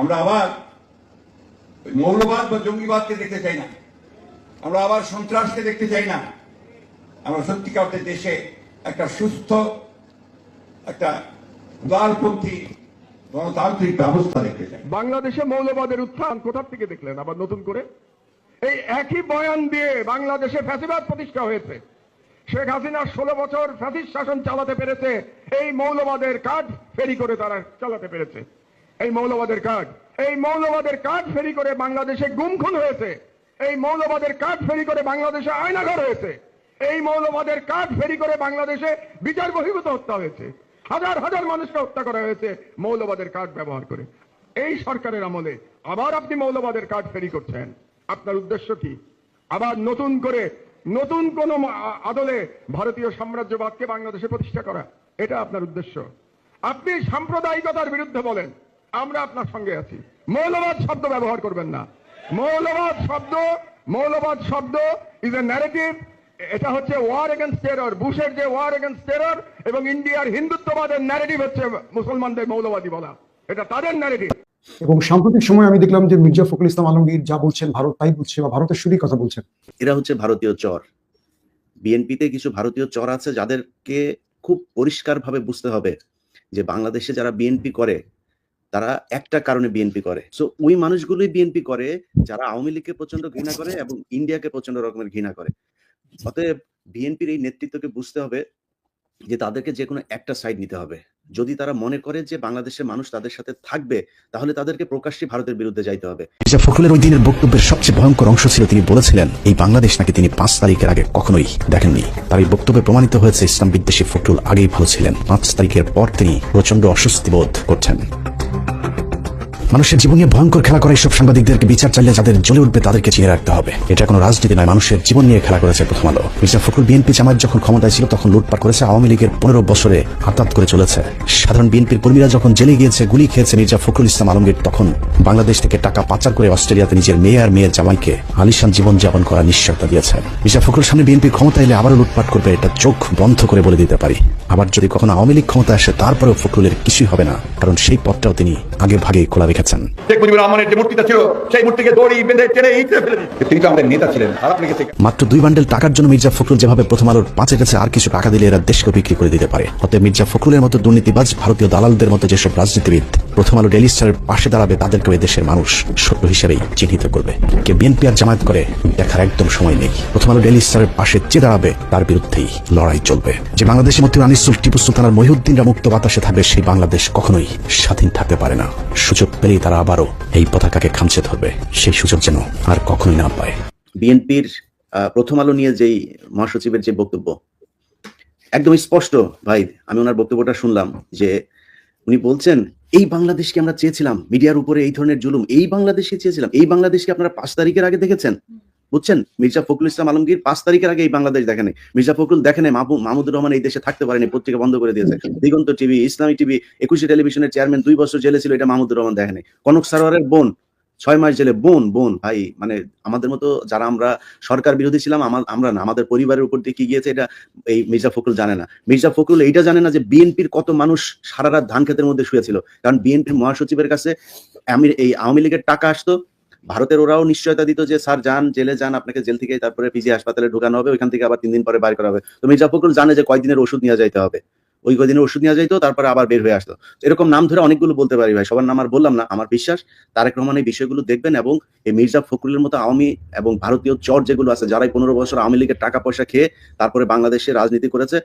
আমরা আবার মৌলবাদ বা জঙ্গিবাদকে দেখতে চাই না। আমরা আবার সন্ত্রাসকে দেখতে চাই না। আমরা সত্যিকার দেশে একটা সুস্থ, একটা উদারপন্থী গণতান্ত্রিক ব্যবস্থা দেখতে চাই। বাংলাদেশে মৌলবাদের উত্থান কোথা থেকে দেখলেন? আবার নতুন করে? এই একই বয়ান দিয়ে বাংলাদেশে ফ্যাসিবাদ প্রতিষ্ঠা হয়েছে। শেখ হাসিনা ষোলো বছর ফ্যাসিস শাসন চালাতে পেরেছে। এই মৌলবাদের কাজ ফেরি করে তারা চালাতে পেরেছে। এই মৌলবাদের কাজ এই মৌলবাদের কাজ ফেরি করে বাংলাদেশে গুম খুন হয়েছে। এই মৌলবাদের কাজ ফেরি করে বাংলাদেশে আয়নাঘর হয়েছে। এই মৌলবাদের কাজ ফেরি করে বাংলাদেশে বিচার বহির্ভূত হত্যা হয়েছে। হাজার হাজার মানুষকে হত্যা করা হয়েছে মৌলবাদের কার্ড ব্যবহার করে। এই সরকারের আমলে আবার আপনি মৌলবাদের কার্ড ফেরি করছেন। আপনার উদ্দেশ্য কি? আবার নতুন করে, নতুন কোন আদলে ভারতীয় সাম্রাজ্যবাদকে বাংলাদেশে প্রতিষ্ঠা করা, এটা আপনার উদ্দেশ্য। আপনি সাম্প্রদায়িকতার বিরুদ্ধে বলেন। আমরা আপনার সঙ্গে আছি। মৌলবাদ শব্দ ব্যবহার করবেন না। মৌলবাদ শব্দ মৌলবাদ শব্দ ইজ এ ন্যারেটিভ এটা হচ্ছে ওয়ার এগেন্স্ট টেরর বুশের যে ওয়ার এগেন্স্ট টেরর এবং ইন্ডিয়ার হিন্দুত্ববাদের ন্যারেটিভ হচ্ছে মুসলমানদের মৌলবাদী বলা। এটা তাদের ন্যারেটিভ এবং সাম্প্রতিক সময় আমি দেখলাম যে মির্জা ফখরুল ইসলাম আলমগীর যা বলছেন ভারত তাই বলছে বা ভারতের শুধুই কথা বলছেন। এরা হচ্ছে ভারতীয় চর। বিএনপিতে কিছু ভারতীয় চর আছে যাদেরকে খুব পরিষ্কারভাবে বুঝতে হবে যে বাংলাদেশে যারা বিএনপি করে তারা একটা কারণে বিএনপি করে। সো ওই মানুষগুলোই বিএনপি করে যারা আওয়ামী লীগকে প্রচণ্ড ঘৃণা করে এবং ইন্ডিয়াকে প্রচণ্ড রকমের ঘৃণা করে। অতএব বিএনপির এই নেতৃত্বকে বুঝতে হবে যে তাদেরকে যে কোনো একটা সাইড নিতে হবে। যদি তারা মনে করে যে বাংলাদেশের মানুষ তাদের সাথে থাকবে, তাহলে তাদেরকে প্রকাশ্যে ভারতের বিরুদ্ধে যাইতে হবে। মির্জা ফখরুলের ওই দিনের বক্তব্যের সবচেয়ে ভয়ঙ্কর অংশ ছিল তিনি বলেছিলেন, এই বাংলাদেশ নাকি তিনি পাঁচ তারিখের আগে কখনোই দেখেননি। তার এই বক্তব্যে প্রমাণিত হয়েছে ইসলাম বিদ্বেষী ফখরুল আগেই ভালো ছিলেন। পাঁচ তারিখের পর তিনি প্রচণ্ড অস্বস্তি বোধ করছেন। মানুষের জীবন ভয়ঙ্কর খেলা করা এইসব সাংবাদিকদেরকে বিচার চাইলে যাদের জ্বলে উঠবে তাদেরকে চিনে রাখতে হবে। এটা কোনো রাজনীতি নয়, মানুষের জীবন নিয়ে খেলা করেছে প্রথম আলো। মির্জা ফখরুল বিএনপি জামায়াত যখন ক্ষমতায় ছিল তখন লুটপাট করেছে, আওয়ামী লীগের পনেরো বছরে আতাত করে চলেছে। সাধারণ বিএনপির কর্মীরা যখন জেলে গিয়েছে, গুলি খেয়েছে মির্জা ফখরুল ইসলাম আলমগীর, তখন বাংলাদেশ থেকে টাকা পাচার করে অস্ট্রেলিয়াতে নিজের মেয়ে আর মেয়ের জামাইকে আলিশান জীবন যাপন করার নিশ্চয়তা দিয়েছে। মির্জা ফখরুল সামনে বিএনপি ক্ষমতা এলে আবারও লুটপাট করবে, এটা চোখ বন্ধ করে বলে দিতে পারি। আবার যদি কখনো আওয়ামী লীগ ক্ষমতা আসে, তারপরেও ফখরুলের কিছুই হবে না, কারণ সেই পথটাও তিনি আগে ভাগে খোলা রেখেছেন লেগেছে মাত্র দুই বান্ডেল টাকার জন্য মির্জা ফখরুল যেভাবে প্রথম আলোর পাঁচের কাছে আর কিছু টাকা দিলে এরা দেশকে বিক্রি করে দিতে পারে। অতএব মির্জা ফখরুলের মতো দুর্নীতিবাজ ভারতীয় দালালদের মতো যেসব রাজনীতিবিদ প্রথম আলো ডেলি স্টারের পাশে দাঁড়াবে তাদেরকে এই দেশের মানুষ শত্রু হিসেবেই চিহ্নিত করবে। কে বিএনপি আর জামায়াত করে দেখার একদম সময় নেই। প্রথম আলো ডেলি স্টারের পাশে যে দাঁড়াবে তার বিরুদ্ধেই লড়াই চলবে। যে বাংলাদেশের মধ্যে আনিসুল টিপু সুলতান আর মহিউদ্দিনরা মুক্ত বাতাসে থাকবে সেই বাংলাদেশ কখনোই স্বাধীন থাকতে পারে না। সুযোগ পেলেই তারা আবারও এই পতাকাকে খামচে ধরবে। সেই সুযোগ যেন আর কখনোই না পায়। বিএনপির প্রথম আলো নিয়ে যেই মহাসচিবের যে বক্তব্য একদম স্পষ্ট, ভাই, আমি ওনার বক্তব্যটা শুনলাম যে উনি বলছেন, এই বাংলাদেশকে আমরা চেয়েছিলাম, মিডিয়ার উপরে এই ধরনের জুলুম, এই বাংলাদেশকে চেয়েছিলাম, এই বাংলাদেশকে আপনারা পাঁচ তারিখের আগে দেখেছেন? বুঝছেন? মির্জা ফখরুল ইসলাম আলমগীর পাঁচ তারিখের আগে এই বাংলাদেশ দেখেনি মির্জা ফখরুল দেখেনি মাহমুদুর রহমান এই দেশে থাকতে পারেনি পত্রিকা বন্ধ করে দিয়েছে। দিগন্ত টিভি ইসলামী টিভি একুশে টেলিভিশনের চেয়ারম্যান দুই বছর জেলে ছিল এটা মাহমুদুর রহমান দেখেনি কনক সারোয়ারের বোন ছয় মাস জেলে বোন বোন ভাই মানে আমাদের মতো যারা আমরা সরকার বিরোধী ছিলাম আমরা না আমাদের পরিবারের উপর দিয়ে কি গিয়েছে এটা এই মির্জা ফখরুল জানে না। মির্জা ফখরুল এইটা জানে না যে বিএনপির কত মানুষ সারা রাত ধান ক্ষেতের মধ্যে শুয়েছিল কারণ বিএনপির মহাসচিবের কাছে আমি এই আওয়ামী লীগের টাকা আসতো ভারতের ওরাও নিশ্চয়তা দিত যে, স্যার, যান, জেলে যান, আপনাকে জেল থেকে তারপরে পিজি হাসপাতালে ঢোকানো হবে, ওইখান থেকে আবার তিন দিন পরে বাইর করা হবে। তো মির্জা ফখরুল জানে যে, কয়দিনের ওষুধ নিয়ে যাইতে হবে। ওই কয়দিনের ওষুধ নিয়ে যাইতো তারপরে আবার বের হয়ে আসতো এরকম নাম ধরে অনেকগুলো বলতে পারি ভাই, সবার নাম আর বললাম না, আমার বিশ্বাস। তারেক রহমান এই বিষয়গুলো দেখবেন এবং এই মির্জা ফখরুলের মতো আওয়ামী এবং ভারতীয় চর যেগুলো আছে, যারাই পনেরো বছর আওয়ামী লীগের টাকা পয়সা খেয়ে তারপরে বাংলাদেশে রাজনীতি করেছে